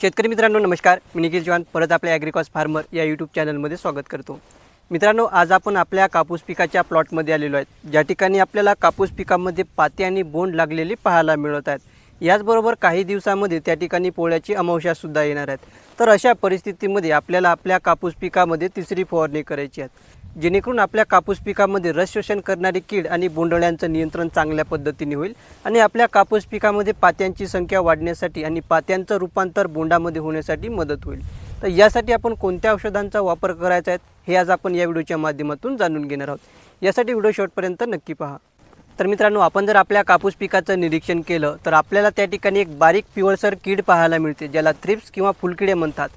शेतकरी मित्रांनो नमस्कार. मी निखिल चव्हाण परत आपल्या ॲग्रिकॉस फार्मर या यूट्यूब चॅनलमध्ये स्वागत करतो. मित्रांनो आज आपण आपल्या कापूस पिकाच्या प्लॉटमध्ये आलेलो आहेत. ज्या ठिकाणी आपल्याला कापूस पिकामध्ये पाते आणि बोंड लागलेली पाहायला मिळत आहेत. याचबरोबर काही दिवसामध्ये त्या ठिकाणी पोळ्याची अमावश्यासुद्धा येणार आहेत तर अशा परिस्थितीमध्ये आपल्याला आपल्या कापूस पिकामध्ये तिसरी फवारणी करायची आहे. जेणेकरून आपल्या कापूस पिकामध्ये रस शोषण करणारी कीड आणि बोंडळ्यांचं नियंत्रण चांगल्या पद्धतीने होईल आणि आपल्या कापूस पिकामध्ये पात्यांची संख्या वाढण्यासाठी आणि पात्यांचं रूपांतर बोंडामध्ये होण्यासाठी मदत होईल. तर यासाठी आपण कोणत्या औषधांचा वापर करायचा आहे हे आज आपण या व्हिडिओच्या माध्यमातून जाणून घेणार आहोत. यासाठी व्हिडिओ शेवटपर्यंत नक्की पहा. तर मित्रांनो आपण जर आपल्या कापूस पिकाचं निरीक्षण केलं तर आपल्याला त्या ठिकाणी एक बारीक पिवळसर कीड पाहायला मिळते ज्याला थ्रिप्स किंवा फुलकिडे म्हणतात.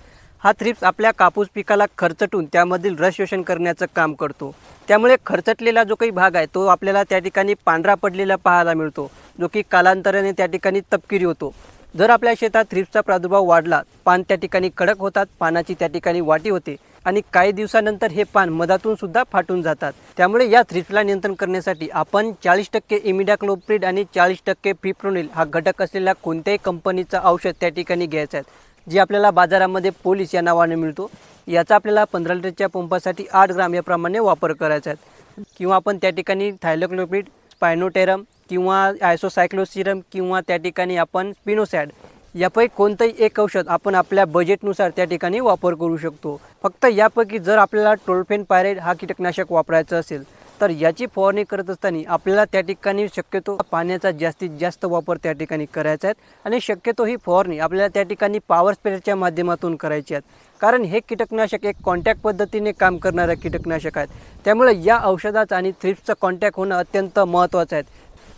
हा थ्रिप्स आपल्या कापूस पिकाला खर्चटून त्यामधील रस शोषण करण्याचं काम करतो. त्यामुळे खर्चटलेला जो काही भाग आहे तो आपल्याला त्या ठिकाणी पांढरा पडलेला पाहायला मिळतो जो की कालांतराने त्या ठिकाणी तपकिरी होतो. जर आपल्या शेतात थ्रिप्सचा प्रादुर्भाव वाढला पान त्या ठिकाणी कडक होतात पानाची त्या ठिकाणी वाटी होते आणि काही दिवसानंतर हे पान मधातून सुद्धा फाटून जातात. त्यामुळे या थ्रिप्सला नियंत्रण करण्यासाठी आपण चाळीस टक्के इमिडाक्लोप्रिड आणि चाळीस टक्के फिप्रोनिल हा घटक असलेल्या कोणत्याही कंपनीचं औषध त्या ठिकाणी घ्यायचं आहे. जी आपल्याला बाजारामध्ये पोलीस या नावाने मिळतो याचा आपल्याला पंधरा लिटरच्या पंपासाठी आठ ग्राम याप्रमाणे वापर करायचा आहे. किंवा आपण त्या ठिकाणी थायलोक्लोपिड स्पायनोटेरम किंवा आयसोसायक्लोसिरम किंवा त्या ठिकाणी आपण स्पिनोसॅड यापैकी कोणतंही एक औषध आपण आपल्या बजेटनुसार त्या ठिकाणी वापर करू शकतो. फक्त यापैकी जर आपल्याला टोल्फेन पायरेट हा कीटकनाशक वापरायचं असेल तर याची फवारणी करत असताना आपल्याला त्या ठिकाणी शक्यतो पाण्याचा जास्तीत जास्त वापर त्या ठिकाणी करायचा आहे. आणि शक्यतो ही फवारणी आपल्याला त्या ठिकाणी पॉवर स्प्रेडच्या माध्यमातून करायची आहेत कारण हे कीटकनाशक एक कॉन्टॅक्ट पद्धतीने काम करणारं कीटकनाशक आहेत त्यामुळे या औषधाचं आणि थ्रिप्सचं कॉन्टॅक्ट होणं अत्यंत महत्त्वाचं आहे.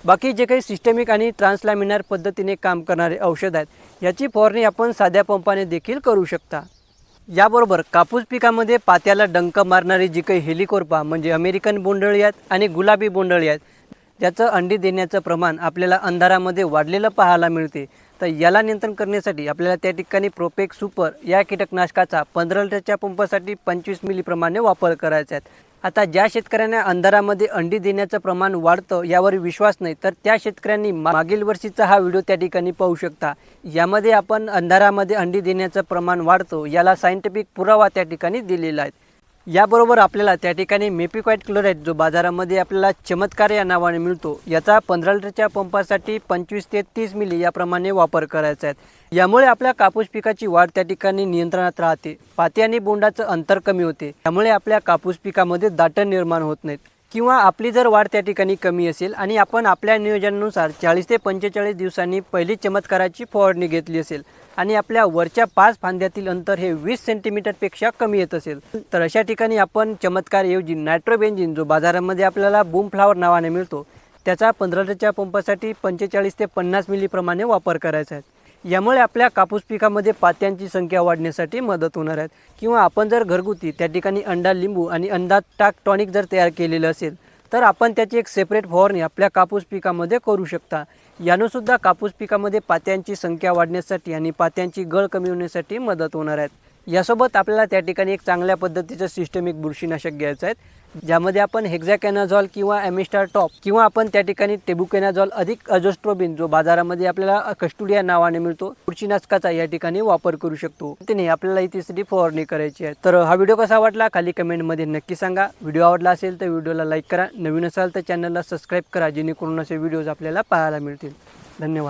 बाकी जे काही सिस्टमिक आणि ट्रान्सलॅमिनार पद्धतीने काम करणारे औषध आहेत याची फवारणी आपण साध्या पंपाने देखील करू शकता. याबरोबर कापूस पिकामध्ये पात्याला डंक मारणारी जी काही हेलिकोर्पा म्हणजे अमेरिकन बोंडळी आहेत आणि गुलाबी बोंडळी आहेत ज्याचं अंडी देण्याचं प्रमाण आपल्याला अंधारामध्ये वाढलेलं पाहायला मिळते. तर याला नियंत्रण करण्यासाठी आपल्याला त्या ठिकाणी प्रोपेक सुपर या कीटकनाशकाचा पंधरा लिटरच्या पंपासाठी पंचवीस मिलीप्रमाणे वापर करायचा आहे. आता ज्या शेतकऱ्यांना अंधारामध्ये अंडी देण्याचं प्रमाण वाढतं यावर विश्वास नाही तर त्या शेतकऱ्यांनी मागील वर्षीचा हा व्हिडिओ त्या ठिकाणी पाहू शकता. यामध्ये आपण अंधारामध्ये अंडी देण्याचं प्रमाण वाढतो याला सायंटिफिक पुरावा त्या ठिकाणी दिलेला आहे. याबरोबर आपल्याला त्या ठिकाणी मेपिक्वाईट क्लोराईड जो बाजारामध्ये आपल्याला चमत्कार या नावाने मिळतो. याचा पंधरा लिटरच्या पंपासाठी पंचवीस ते तीस मिली याप्रमाणे वापर करायचा आहे. यामुळे आपल्या कापूस पिकाची वाढ त्या ठिकाणी नियंत्रणात राहते. पाती आणि बोंडाचं अंतर कमी होते. त्यामुळे आपल्या कापूस पिकामध्ये दाटण निर्माण होत नाहीत. किंवा आपली जर वाढ त्या ठिकाणी कमी असेल आणि आपण आपल्या नियोजनानुसार चाळीस ते पंचेचाळीस दिवसांनी पहिली चमत्काराची फवारणी घेतली असेल आणि आपल्या वरच्या पाच फांद्यातील अंतर हे वीस सेंटीमीटरपेक्षा कमी येत असेल तर अशा ठिकाणी आपण चमत्कारऐवजी नायट्रोबेंजिन जो बाजारामध्ये आपल्याला बूम फ्लावर नावाने मिळतो त्याचा पंधरा लिटरच्या पंपासाठी पंचेचाळीस ते पन्नास मिलीप्रमाणे वापर करायचा आहे. यामुळे आपल्या कापूस पिकामध्ये पात्यांची संख्या वाढण्यासाठी मदत होणार आहे. किंवा आपण जर घरगुती त्या ठिकाणी अंडा लिंबू आणि अंडा टाक टॉनिक जर तयार केलेलं असेल तर आपण त्याची एक सेपरेट फवारणी आपल्या कापूस पिकामध्ये करू शकता. यानंसुद्धा कापूस पिकामध्ये पात्यांची संख्या वाढण्यासाठी आणि पात्यांची गळ कमी होण्यासाठी मदत होणार आहेत यासोबत आपल्याला त्या ठिकाणी एक चांगल्या पद्धतीचं सिस्टमिक बुरशीनाशक घ्यायचं आहे. ज्यामध्ये आपण हेक्झॅकॅनाझॉल किंवा ॲमिस्टार टॉप किंवा आपण त्या ठिकाणी टेबुकेनाझॉल अधिक अजोस्ट्रोबिन जो बाजारामध्ये आपल्याला कस्टुडिया नावाने मिळतो बुरशीनाशकाचा या ठिकाणी वापर करू शकतो. त्याने आपल्याला इथेसाठी फवारणी करायची आहे. तर हा व्हिडिओ कसा वाटला खाली कमेंटमध्ये नक्की सांगा. व्हिडिओ आवडला असेल तर व्हिडिओला लाईक करा. नवीन असाल तर चॅनलला सबस्क्राईब करा जेणेकरून असे व्हिडिओज आपल्याला पाहायला मिळतील. धन्यवाद.